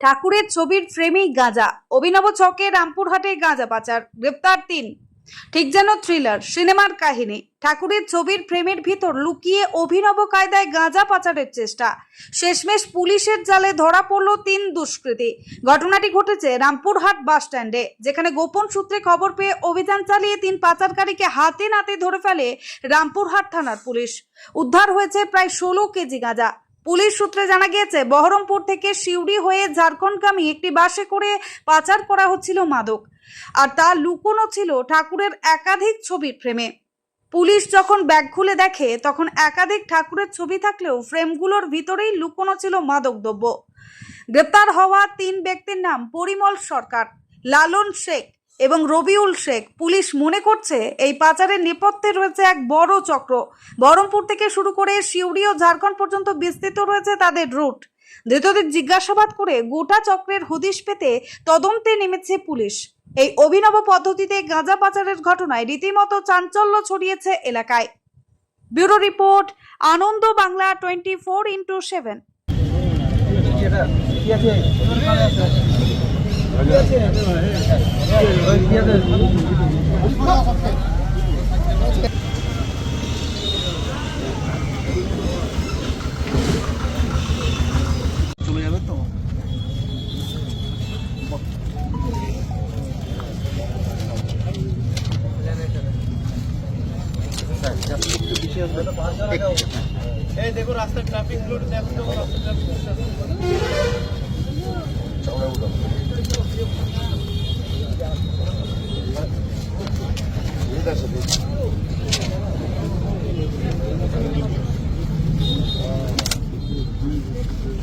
ঠাকুরের ছবির ফ্রেমেই গাঁজা। অভিনব ছকে রামপুরহাটে গাঁজা পাচার, গ্রেপ্তার তিন। ঠিক যেন থ্রিলার সিনেমার কাহিনী। ঠাকুরের ছবির ফ্রেমের ভিতর লুকিয়ে অভিনব কায়দায় গাঁজা পাচারের চেষ্টা। শেষমেশ পুলিশের জালে ধরা পড়ল তিন দুষ্কৃতী। ঘটনাটি ঘটেছে রামপুরহাট বাস স্ট্যান্ডে, যেখানে গোপন সূত্রে খবর পেয়ে অভিযান চালিয়ে তিন পাচারকারীকে হাতে নাতে ধরে ফেলে রামপুরহাট থানার পুলিশ। উদ্ধার হয়েছে প্রায় ষোলো কেজি গাঁজা। পুলিশ সূত্রে জানা গিয়েছে, বহরমপুর থেকে সিউড়ি হয়ে ঝাড়খণ্ডগামী একটি বাসে করে পাচার করা হচ্ছিল মাদক। আর তা লুকোনো ছিল ঠাকুরের একাধিক ছবির ফ্রেমে। পুলিশ যখন ব্যাগ খুলে দেখে, তখন একাধিক ঠাকুরের ছবি থাকলেও ফ্রেমগুলোর ভিতরেই লুকোনো ছিল মাদকদ্রব্য গ্রেপ্তার হওয়া তিন ব্যক্তির নাম পরিমল সরকার, লালন শেখ এবং রবিউল শেখ, পুলিশ মনে করছে এই পাচারের নেপথ্যে রয়েছে এক বড় চক্র। বহরমপুর থেকে শুরু করে সিউড়ি ও ঝাড়খণ্ড পর্যন্ত বিস্তৃত রয়েছে তাদের রুট। ধৃতদের জিজ্ঞাসাবাদ করে গোটা চক্রের হদিশ পেতে তদন্তে নেমেছে পুলিশ। এই অভিনব পদ্ধতিতে গাঁজা পাচারের ঘটনায় রীতিমতো চাঞ্চল্য ছড়িয়েছে এলাকায়। Bureau report, Ananda Bangla twenty four into seven. চলে যাবে তো? এই দেখো রাস্তার ট্রাফিকগুলো দেখো রাস্তার ট্রাফিক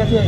আছে?